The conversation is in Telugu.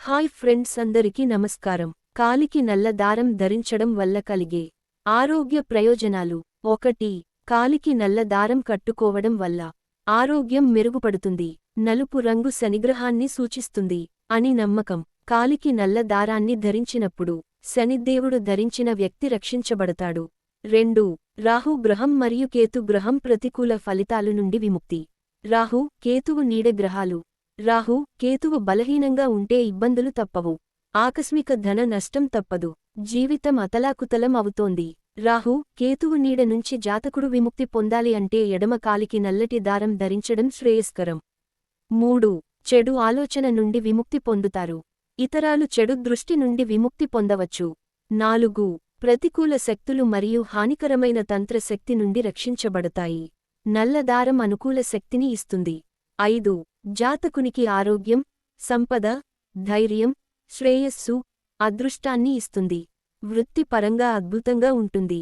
హాయ్ ఫ్రెండ్స్ అందరికీ నమస్కారం. కాలికి నల్ల దారం ధరించడం వల్ల కలిగే ఆరోగ్య ప్రయోజనాలు. ఒకటి కాలికి నల్ల దారం కట్టుకోవడం వల్ల ఆరోగ్యం మెరుగుపడుతుంది. నలుపు రంగు శనిగ్రహాన్ని సూచిస్తుంది అని నమ్మకం. కాలికి నల్ల దారాన్ని ధరించినప్పుడు శనిదేవుడు ధరించిన వ్యక్తి రక్షించబడతాడు. రెండు రాహు గ్రహం మరియు కేతు గ్రహం ప్రతికూల ఫలితాలు నుండి విముక్తి. రాహు కేతువు నీడ గ్రహాలు. రాహు కేతువు బలహీనంగా ఉంటే ఇబ్బందులు తప్పవు. ఆకస్మిక ధన నష్టం తప్పదు. జీవితం అతలాకుతలం అవుతోంది. రాహు కేతువు నీడ నుంచి జాతకుడు విముక్తి పొందాలి అంటే ఎడమ కాలికి నల్లటి దారం ధరించడం శ్రేయస్కరం. మూడు చెడు ఆలోచన నుండి విముక్తి పొందుతారు. ఇతరాలు చెడు దృష్టి నుండి విముక్తి పొందవచ్చు. నాలుగు ప్రతికూల శక్తులు మరియు హానికరమైన తంత్రశక్తి నుండి రక్షించబడతాయి. నల్లదారం అనుకూల శక్తిని ఇస్తుంది. ఐదు జాతకునికి ఆరోగ్యం సంపద ధైర్యం శ్రేయస్సు అదృష్టాన్ని ఇస్తుంది. వృత్తిపరంగా అద్భుతంగా ఉంటుంది.